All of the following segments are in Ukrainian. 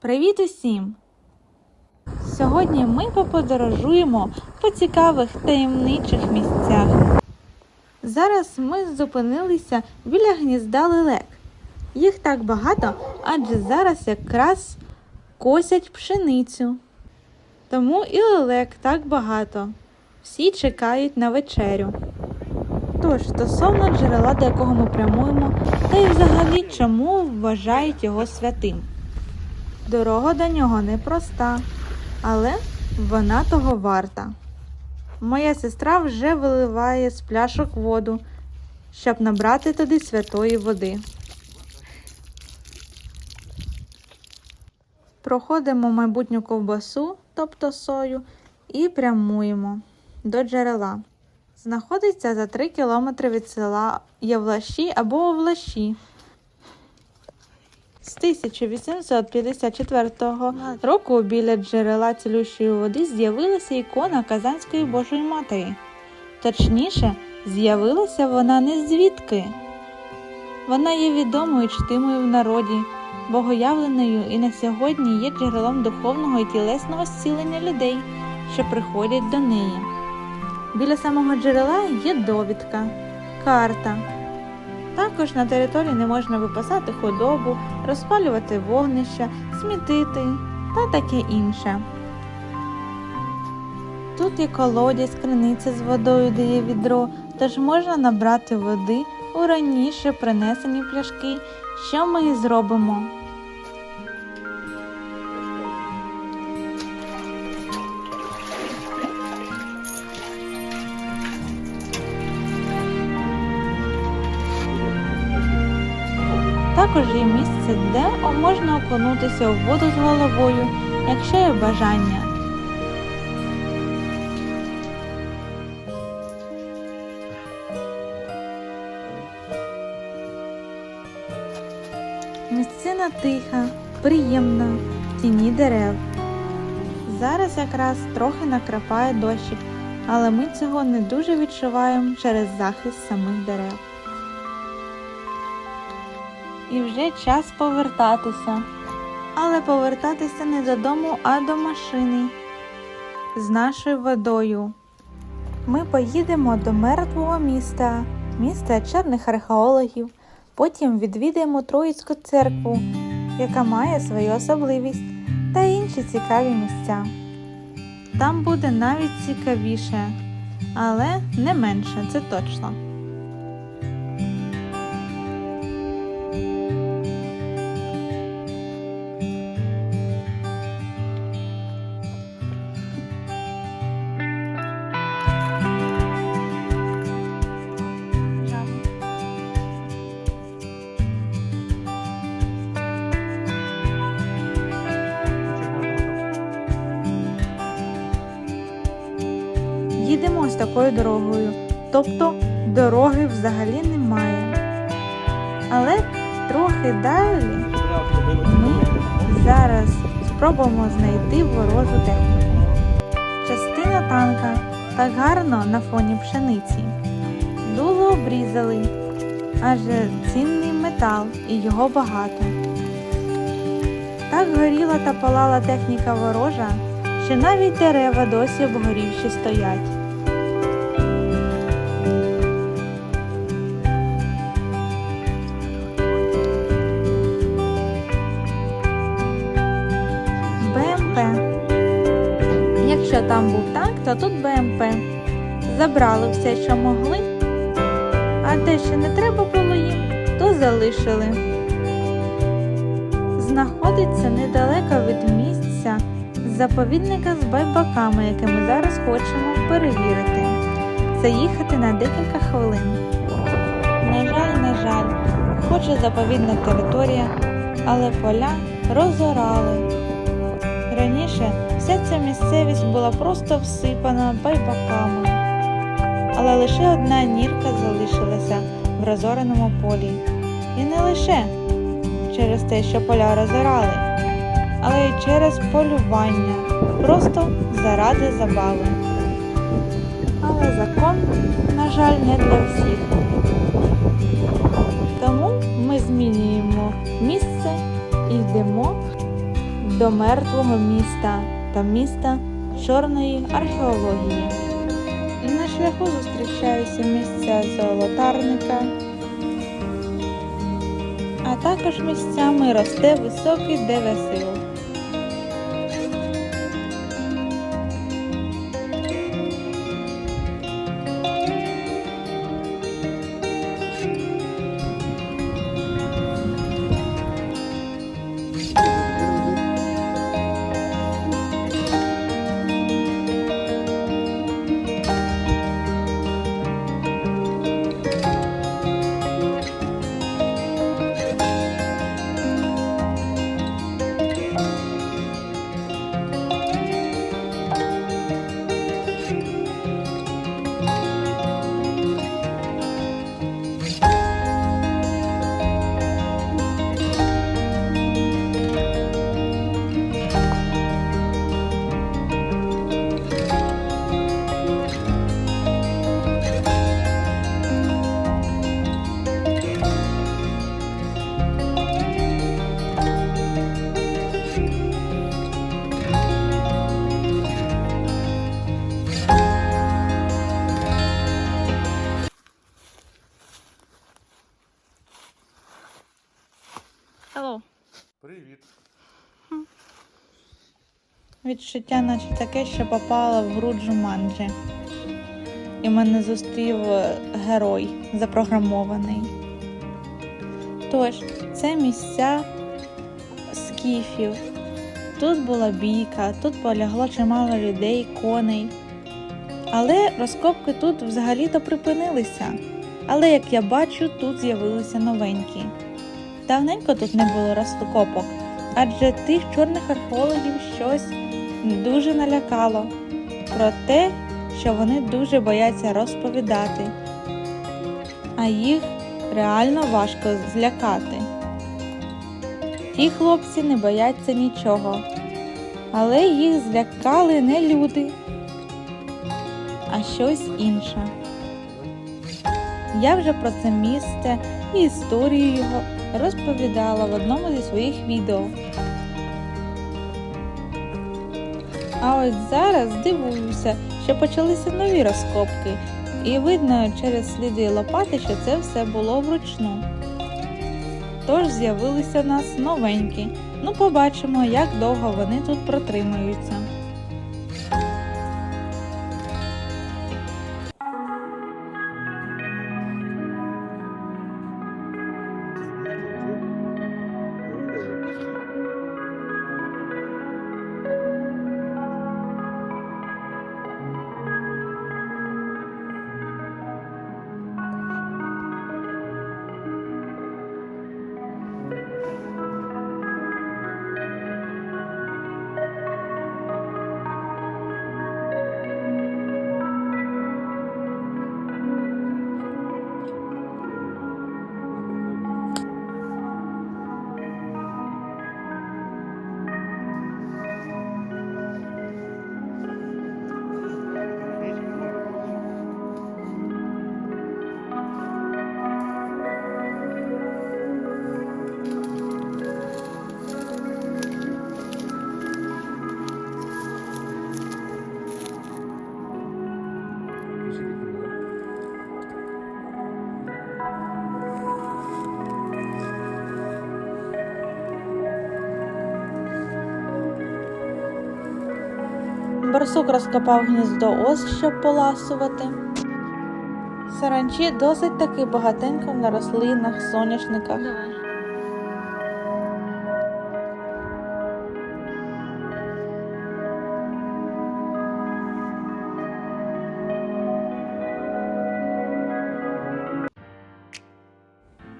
Привіт усім! Сьогодні ми поподорожуємо по цікавих таємничих місцях. Зараз ми зупинилися біля гнізда лелек. Їх так багато, адже зараз якраз косять пшеницю. Тому і лелек так багато. Всі чекають на вечерю. Тож, стосовно джерела, до якого ми прямуємо, та й взагалі чому вважають його святим. Дорога до нього непроста, але вона того варта. Моя сестра вже виливає з пляшок воду, щоб набрати туди святої води. Проходимо майбутню ковбасу, тобто сою, і прямуємо до джерела. Знаходиться за 3 кілометри від села Явлаші або Овлаші. З 1854 року біля джерела цілющої води з'явилася ікона Казанської Божої Матері. Точніше, з'явилася вона не звідки. Вона є відомою чтимою в народі, богоявленою і на сьогодні є джерелом духовного і тілесного зцілення людей, що приходять до неї. Біля самого джерела є довідка, карта. Також на території не можна випасати худобу, розпалювати вогнища, смітити та таке інше. Тут є колодязь, криниця з водою, де є відро, тож можна набрати води у раніше принесені пляшки, що ми і зробимо. Також є місце, де можна окунутися в воду з головою, якщо є бажання. Місцина тиха, приємна, в тіні дерев. Зараз якраз трохи накрапає дощик, але ми цього не дуже відчуваємо через захист самих дерев. І вже час повертатися. Але повертатися не додому, а до машини з нашою водою. Ми поїдемо до мертвого міста, міста чорних археологів. Потім відвідаємо Троїцьку церкву, яка має свою особливість та інші цікаві місця. Там буде навіть цікавіше, але не менше, це точно. Їдемо ось такою дорогою, тобто дороги взагалі немає. Але трохи далі ми зараз спробуємо знайти ворожу техніку. Частина танка так гарно на фоні пшениці. Дуло обрізали, адже цінний метал і його багато. Так горіла та палала техніка ворожа, що навіть дерева досі обгорівші стоять. Був танк, то тут БМП. Забрали все, що могли, а те, що не треба було їм, то залишили. Знаходиться недалеко від місця заповідника з байбаками, який ми зараз хочемо перевірити. Заїхати на декілька хвилин. На жаль, на жаль, хоче заповідна територія, але поля розорали. Раніше вся ця місцевість була просто всипана байбаками, але лише одна нірка залишилася в розореному полі. І не лише через те, що поля розорали, але й через полювання, просто заради забави. Але закон, на жаль, не для всіх. Тому ми змінюємо місце і йдемо до мертвого міста та міста чорної археології. На шляху зустрічаються місця золотарника, а також місцями росте високий девесил. Відчуття, наче таке, що попала в гру Джуманджі. І мене зустрів е, герой запрограмований. Тож, це місця скіфів. Тут була бійка, тут полягло чимало людей, коней. Але розкопки тут взагалі-то припинилися. Але як я бачу, тут з'явилися новенькі. Давненько тут не було розкопок, адже тих чорних археологів щось дуже налякало про те, що вони дуже бояться розповідати, а їх реально важко злякати. Ті хлопці не бояться нічого, але їх злякали не люди, а щось інше. Я вже про це місце і історію його розповідала в одному зі своїх відео. А ось зараз дивуюся, що почалися нові розкопки, і видно через сліди лопати, що це все було вручну. Тож з'явилися нас новенькі. Ну, побачимо, як довго вони тут протримаються. Барсук розкопав гніздо ос, щоб поласувати. Саранчі досить таки багатенько на рослинах, соняшниках.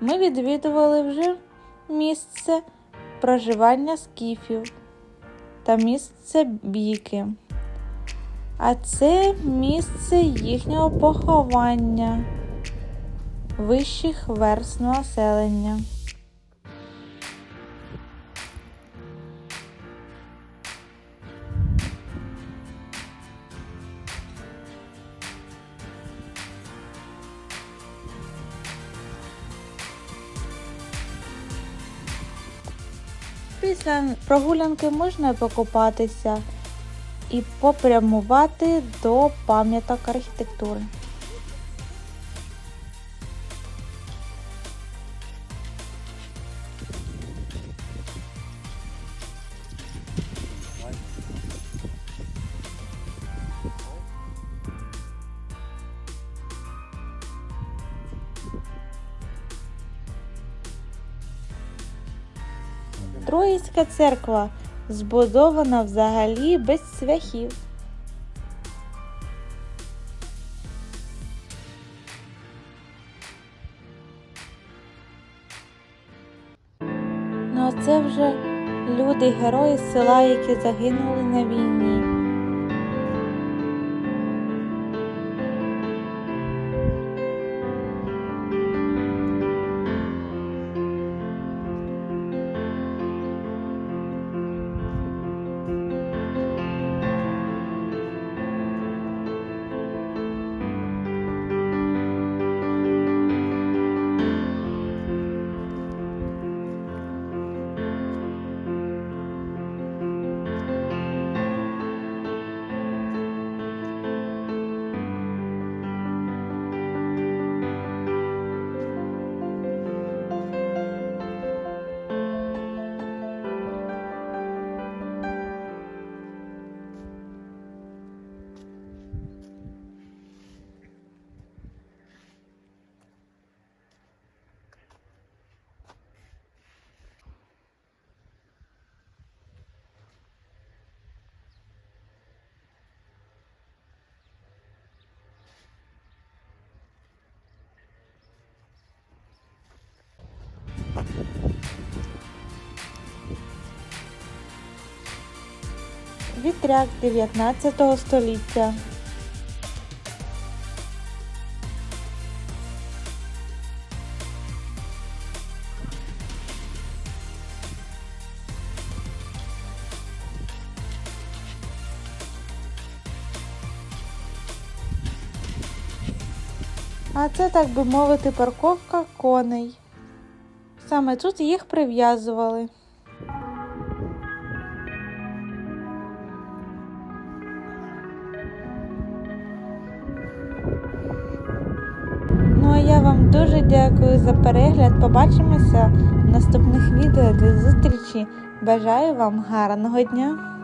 Ми відвідували вже місце проживання скіфів та місце бійки. А це місце їхнього поховання вищих верств населення. Після прогулянки можна покупатися і попрямувати до пам'яток архітектури. Троїцька церква збудована взагалі без цвяхів. Ну а це вже люди, герої села, які загинули на війні. Вітряк 19 століття. А це, так би мовити, парковка коней. Саме тут їх прив'язували. Я вам дуже дякую за перегляд. Побачимося в наступних відео. До зустрічі. Бажаю вам гарного дня!